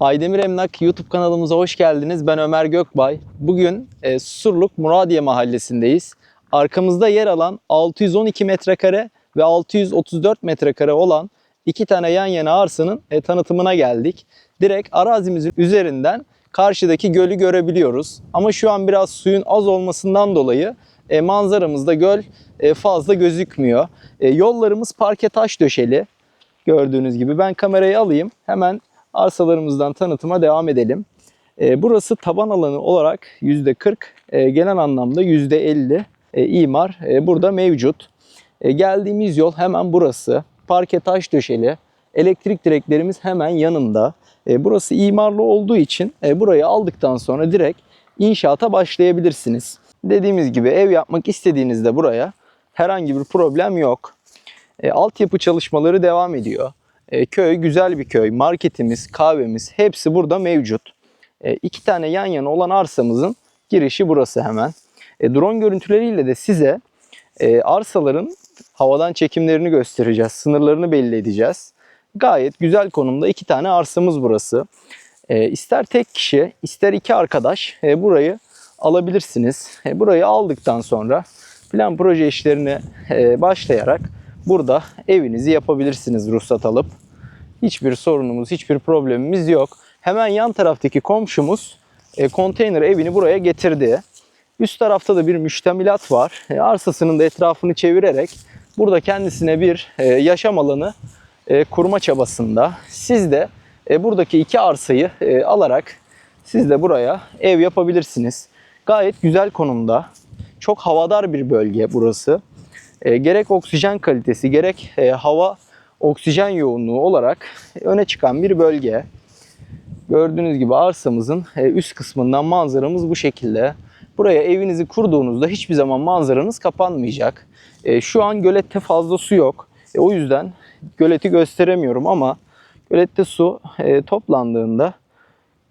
Aydemir Emlak YouTube kanalımıza hoş geldiniz. Ben Ömer Gökbay. Bugün e, Surluk Muradiye mahallesindeyiz. Arkamızda yer alan 612 metrekare ve 634 metrekare olan iki tane yan yana arsanın e, tanıtımına geldik. Direkt arazimizin üzerinden karşıdaki gölü görebiliyoruz. Ama şu an biraz suyun az olmasından dolayı e, manzaramızda göl e, fazla gözükmüyor. E, yollarımız parke taş döşeli. Gördüğünüz gibi ben kamerayı alayım. Hemen arsalarımızdan tanıtıma devam edelim. E, burası taban alanı olarak %40, e, genel anlamda %50 e, imar burada mevcut. Geldiğimiz yol hemen burası. Parke taş döşeli. Elektrik direklerimiz hemen yanında. Burası imarlı olduğu için burayı aldıktan sonra direkt inşaata başlayabilirsiniz. Dediğimiz gibi ev yapmak istediğinizde buraya herhangi bir problem yok. E, altyapı çalışmaları devam ediyor. E, köy güzel bir köy. Marketimiz, kahvemiz hepsi burada mevcut. E, iki tane yan yana olan arsamızın girişi burası hemen. E, drone görüntüleriyle de size e, arsaların havadan çekimlerini göstereceğiz. Sınırlarını belli edeceğiz. Gayet güzel konumda iki tane arsamız burası. E, ister tek kişi, ister iki arkadaş e, burayı alabilirsiniz. E, burayı aldıktan sonra plan proje işlerine e, başlayarak burada evinizi yapabilirsiniz ruhsat alıp. Hiçbir sorunumuz, hiçbir problemimiz yok. Hemen yan taraftaki komşumuz e, konteyner evini buraya getirdi. Üst tarafta da bir müştemilat var. E, arsasının da etrafını çevirerek burada kendisine bir e, yaşam alanı e, kurma çabasında. Siz de e, buradaki iki arsayı e, alarak siz de buraya ev yapabilirsiniz. Gayet güzel konumda. Çok havadar bir bölge burası. E, gerek oksijen kalitesi gerek e, hava oksijen yoğunluğu olarak öne çıkan bir bölge. Gördüğünüz gibi arsamızın e, üst kısmından manzaramız bu şekilde. Buraya evinizi kurduğunuzda hiçbir zaman manzaranız kapanmayacak. E, şu an gölette fazla su yok. E, o yüzden göleti gösteremiyorum ama gölette su e, toplandığında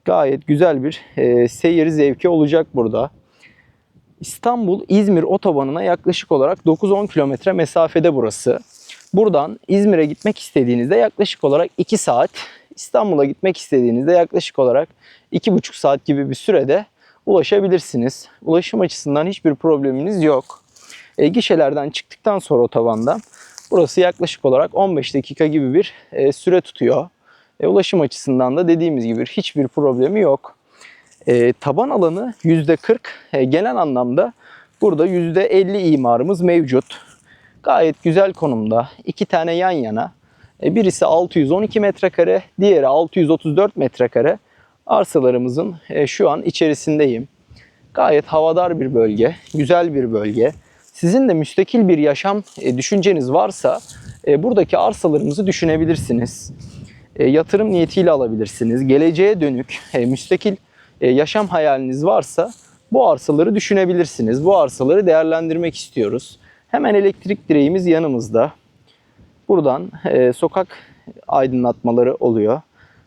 gayet güzel bir e, seyir zevki olacak burada. İstanbul-İzmir otobanına yaklaşık olarak 9-10 kilometre mesafede burası. Buradan İzmir'e gitmek istediğinizde yaklaşık olarak 2 saat, İstanbul'a gitmek istediğinizde yaklaşık olarak 2,5 saat gibi bir sürede ulaşabilirsiniz. Ulaşım açısından hiçbir probleminiz yok. E, gişelerden çıktıktan sonra otobandan burası yaklaşık olarak 15 dakika gibi bir e, süre tutuyor. E, ulaşım açısından da dediğimiz gibi hiçbir problemi yok. E, taban alanı %40, e, genel anlamda burada %50 imarımız mevcut. Gayet güzel konumda. İki tane yan yana. E, birisi 612 metrekare, diğeri 634 metrekare. Arsalarımızın e, şu an içerisindeyim. Gayet havadar bir bölge, güzel bir bölge. Sizin de müstakil bir yaşam e, düşünceniz varsa e, buradaki arsalarımızı düşünebilirsiniz. E, yatırım niyetiyle alabilirsiniz. Geleceğe dönük e, müstakil yaşam hayaliniz varsa bu arsaları düşünebilirsiniz. Bu arsaları değerlendirmek istiyoruz. Hemen elektrik direğimiz yanımızda. Buradan e, sokak aydınlatmaları oluyor.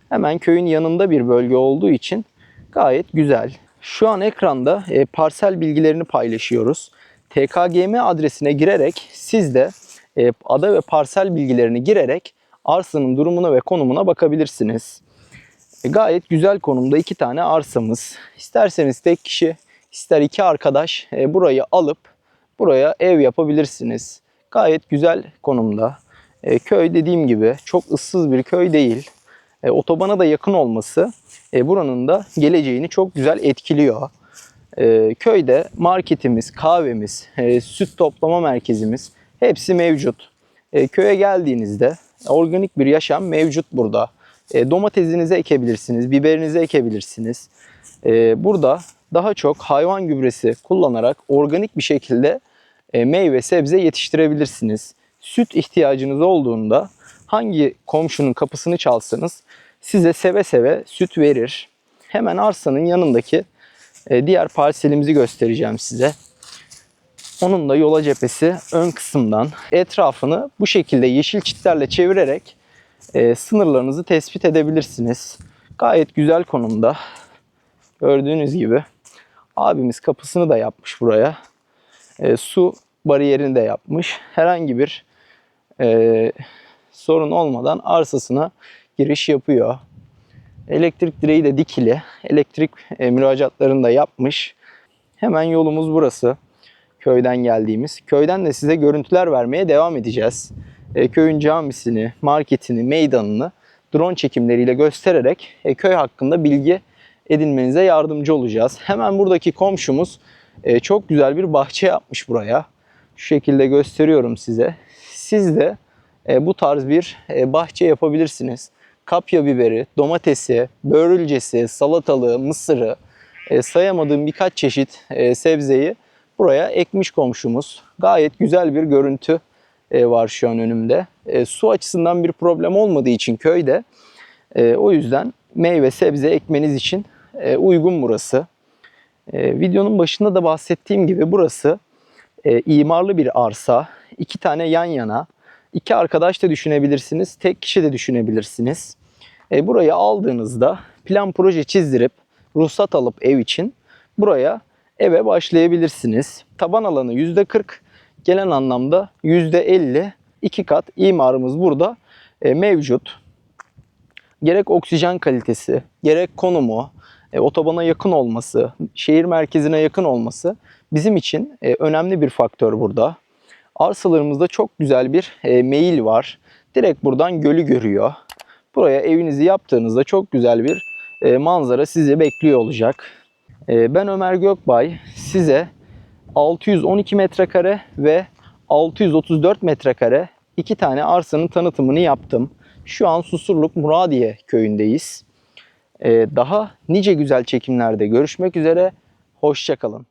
Hemen köyün yanında bir bölge olduğu için gayet güzel. Şu an ekranda e, parsel bilgilerini paylaşıyoruz. TKGM adresine girerek siz de e, ada ve parsel bilgilerini girerek arsanın durumuna ve konumuna bakabilirsiniz. E, gayet güzel konumda iki tane arsamız. İsterseniz tek kişi, ister iki arkadaş e, burayı alıp buraya ev yapabilirsiniz. Gayet güzel konumda. E, köy dediğim gibi çok ıssız bir köy değil. Otobana da yakın olması buranın da geleceğini çok güzel etkiliyor. Köyde marketimiz, kahvemiz, süt toplama merkezimiz hepsi mevcut. Köye geldiğinizde organik bir yaşam mevcut burada. E, domatesinizi ekebilirsiniz, biberinizi ekebilirsiniz. E, burada daha çok hayvan gübresi kullanarak organik bir şekilde e, meyve sebze yetiştirebilirsiniz. Süt ihtiyacınız olduğunda hangi komşunun kapısını çalsanız size seve seve süt verir. Hemen arsanın yanındaki e, diğer parselimizi göstereceğim size. Onun da yola cephesi ön kısımdan etrafını bu şekilde yeşil çitlerle çevirerek e, sınırlarınızı tespit edebilirsiniz. Gayet güzel konumda. Gördüğünüz gibi abimiz kapısını da yapmış buraya. E, su bariyerini de yapmış. Herhangi bir e, sorun olmadan arsasına giriş yapıyor. Elektrik direği de dikili. Elektrik e, müracaatlarını da yapmış. Hemen yolumuz burası. Köyden geldiğimiz. Köyden de size görüntüler vermeye devam edeceğiz. E, köyün camisini, marketini, meydanını drone çekimleriyle göstererek e, köy hakkında bilgi edinmenize yardımcı olacağız. Hemen buradaki komşumuz e, çok güzel bir bahçe yapmış buraya. Şu şekilde gösteriyorum size. Siz de e, bu tarz bir e, bahçe yapabilirsiniz. Kapya biberi, domatesi, börülcesi, salatalığı, mısırı, e, sayamadığım birkaç çeşit e, sebzeyi buraya ekmiş komşumuz. Gayet güzel bir görüntü var şu an önümde. E, su açısından bir problem olmadığı için köyde e, o yüzden meyve sebze ekmeniz için e, uygun burası. E, videonun başında da bahsettiğim gibi burası e, imarlı bir arsa. İki tane yan yana. iki arkadaş da düşünebilirsiniz. Tek kişi de düşünebilirsiniz. E, burayı aldığınızda plan proje çizdirip ruhsat alıp ev için buraya eve başlayabilirsiniz. Taban alanı %40, gelen anlamda %50 iki kat imarımız burada e, mevcut. Gerek oksijen kalitesi, gerek konumu, e, otobana yakın olması, şehir merkezine yakın olması bizim için e, önemli bir faktör burada. Arsalarımızda çok güzel bir meyil var. Direkt buradan gölü görüyor. Buraya evinizi yaptığınızda çok güzel bir manzara sizi bekliyor olacak. Ben Ömer Gökbay. Size 612 metrekare ve 634 metrekare iki tane arsanın tanıtımını yaptım. Şu an Susurluk Muradiye köyündeyiz. E, daha nice güzel çekimlerde görüşmek üzere. Hoşçakalın.